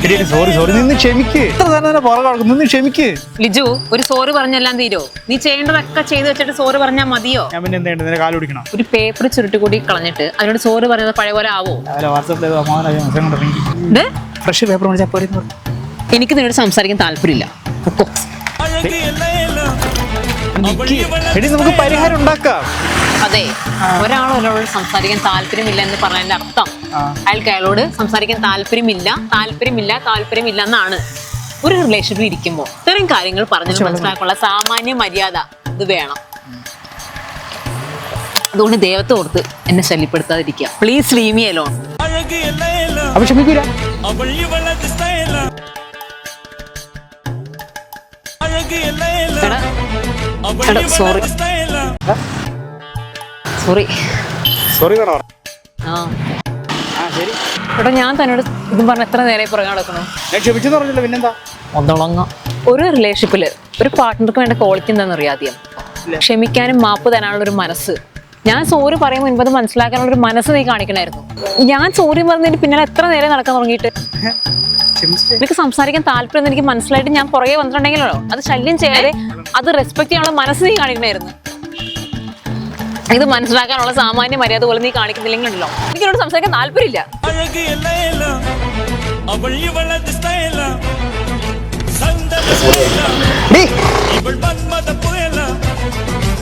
Sorry sorry നിന്ന് ക്ഷമിക്ക്. ഇത്ര തന്നെ പുറകെ നിന്ന് ക്ഷമിക്ക്. ലിജു ഒരു സോറ് പറഞ്ഞെല്ലാം തീരോ? നീ ചെയ്യേണ്ടതൊക്കെ ചെയ്തു വെച്ചിട്ട് സോറ് പറഞ്ഞാൽ മതിയോ? ഞാൻ പിന്നെ എന്താ നിന്റെ കാൽ പിടിക്കണം. ഒരു പേപ്പർ ചുരുട്ടി കൂടി കളഞ്ഞിട്ട് അതിനോട് സോറ് പറയുന്നത് പഴയ പോലെ ആവോ? രാവിലെ വാട്സാപ്പിൽ ഇത് ഫ്രഷ് പേപ്പർ മേടിച്ചാൽ പോരെ എനിക്ക് നിന്നോട് സംസാരിക്കാൻ താല്പര്യമില്ല. എടി നമുക്ക് പരിഹാരം ഉണ്ടാക്കാം. അതെ ഒരാൾ ഒരാളോട് സംസാരിക്കാൻ താല്പര്യമില്ല എന്ന് പറഞ്ഞതിന്റെ അർത്ഥം. അയാൾക്ക് അയാളോട് സംസാരിക്കാൻ താല്പര്യമില്ല താല്പര്യമില്ല താല്പര്യമില്ല എന്നാണ്. ഒരു റിലേഷൻഷിപ്പിൽ ഇരിക്കുമ്പോൾ ഇത്തരം കാര്യങ്ങൾ പറഞ്ഞു മനസ്സിലാക്കാനുള്ള സാമാന്യ മര്യാദ ഇത് വേണം. അതുകൊണ്ട് ദൈവത്തെ ഓർത്ത് എന്നെ ശല്യപ്പെടുത്താതിരിക്കുക. പ്ലീസ് ലീവ് മീ അലോൺ ക്ഷമിക്കൂല. എടാ സോറി സോറി സോറി ആ. ആ ശരി. എടാ ഞാൻ തന്നോട് ഇതും പറഞ്ഞ എത്ര നേരെ പുറകെ നടക്കണം ഞാൻ ക്ഷമിച്ചെന്ന് പറഞ്ഞില്ല പിന്നെന്താ? ഒന്നോളങ്ങ. ഒരു റിലേഷൻഷിപ്പിൽ ഒരു പാർട്ട്ണർക്ക് വേണ്ട ക്വാളിറ്റി എന്താണെന്ന് അറിയാം ആദ്യം ക്ഷമിക്കാനും മാപ്പ് തരാനുള്ള ഒരു മനസ്സ്. ഞാൻ സോറി പറയും മുൻപ് അത് മനസ്സിലാക്കാനുള്ള ഒരു മനസ്സ് നീ കാണിക്കണമായിരുന്നു ഞാൻ സോറി പറഞ്ഞതിന് പിന്നാലെ എത്ര നേരം നടക്കാൻ തുടങ്ങിയിട്ട്? എനിക്ക് സംസാരിക്കാൻ താല്പര്യം എനിക്ക് മനസ്സിലായിട്ട് ഞാൻ പുറകെ വന്നിട്ടുണ്ടെങ്കിലോ അത് ശല്യം ചെയ്യാതെ അത് റെസ്പെക്ട് ചെയ്യാനുള്ള മനസ്സ് നീ കാണിക്കണമായിരുന്നു. ഇത് മനസ്സിലാക്കാനുള്ള സാമാന്യ മര്യാദ പോലെ നീ കാണിക്കുന്നില്ലെങ്കിലോ എനിക്ക് എന്നോട് സംസാരിക്കാൻ താല്പര്യമില്ല. അവൾ ഇവളത് സ്റ്റൈല